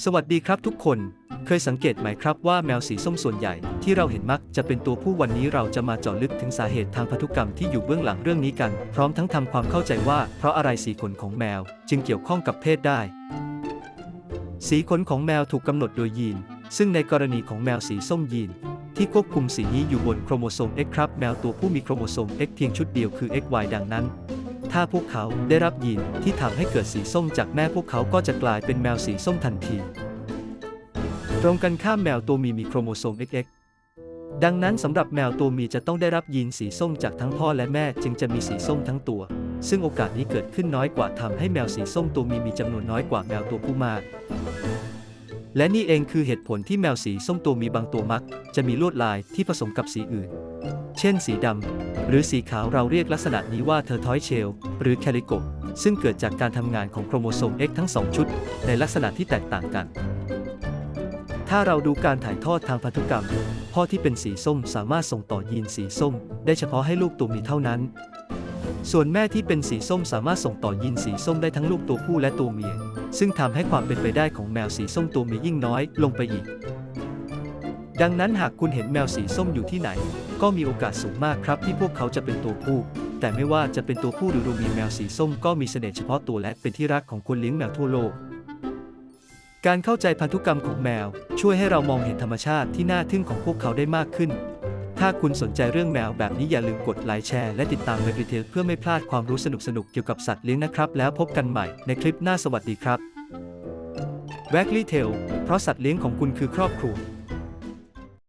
สวัสดีครับทุกคน เคยสังเกตไหมครับว่าแมวสีส้มส่วนใหญ่ที่เราเห็นมักจะเป็นตัวผู้วันนี้เราจะมาเจาะลึกถึงสาเหตุทางพันธุกรรมที่อยู่เบื้องหลังเรื่องนี้กัน พร้อมทั้งทำความเข้าใจว่าเพราะอะไรสีขนของแมวจึงเกี่ยวข้องกับเพศได้ สีขนของแมวถูกกำหนดโดยยีน ซึ่งในกรณีของแมวสีส้มยีน ที่ควบคุมสีนี้อยู่บนโครโมโซม X ครับแมวตัวผู้มีโครโมโซม X เพียงชุดเดียวคือ XY ดังนั้น ถ้าพวกเขาได้รับยีนที่ทำให้เกิดสีส้มจากแม่พวกเขาก็จะกลายเป็นแมวสีส้มทันที ตรงกันข้ามแมวตัวมีมีโครโมโซม XX ดังนั้นสำหรับแมวตัวมีจะต้องได้รับยีนสีส้มจากทั้งพ่อและแม่จึงจะมีสีส้มทั้งตัว ซึ่งโอกาสนี้เกิดขึ้นน้อยกว่าทำให้แมวสีส้มตัวมีมีจำนวนน้อยกว่าแมวตัวผู้มากและนี่เองคือเหตุผลที่แมวสีส้มตัวมีบางตัวมัก จะมีลวดลายที่ผสมกับสีอื่น เช่นสีดำ หรือสีขาวเราเรียกลักษณะนี้ว่าเทอร์ทอยเชล หรือแคลิโก ซึ่งเกิดจากการทำงานของโครโมโซม X ทั้งสองชุด ในลักษณะที่แตกต่างกัน ถ้าเราดูการถ่ายทอดทางพันธุกรรม พ่อที่เป็นสีส้มสามารถส่งต่อยีนสีส้ม ได้เฉพาะให้ลูกตัวเมียเท่านั้น ส่วนแม่ที่เป็นสีส้มสามารถส่งต่อยีนสีส้มได้ทั้งลูกตัวผู้และตัวเมีย ซึ่งทำให้ความเป็นไปได้ของแมวสีส้มตัวเมียยิ่งน้อยลงไปอีกดังนั้นหากคุณเห็นแมวสีส้มอยู่ที่ไหน ก็มีโอกาสสูงมากครับที่พวกเขาจะเป็นตัวผู้ แต่ไม่ว่าจะเป็นตัวผู้หรือตัวเมีแมวสีส้มก็มีเสน่ห์เฉพาะตัวและเป็นที่รักของคนเลี้ยงแมวทั่วโลก การเข้าใจพันธุกรรมของแมว ช่วยให้เรามองเห็นธรรมชาติที่น่าทึ่งของพวกเขาได้มากขึ้น ถ้าคุณสนใจเรื่องแมวแบบนี้อย่าลืมกดไลค์แชร์และติดตามเว็บรีเทลเพื่อไม่พลาดความรู้สนุกๆเกี่ยวกับสัตว์เลี้ยงนะครับ แล้วพบกันใหม่ในคลิปหน้าสวัสดีครับแวกลี่เทลเพราะสัตว์เลี้ยงของคุณคือครอบครัว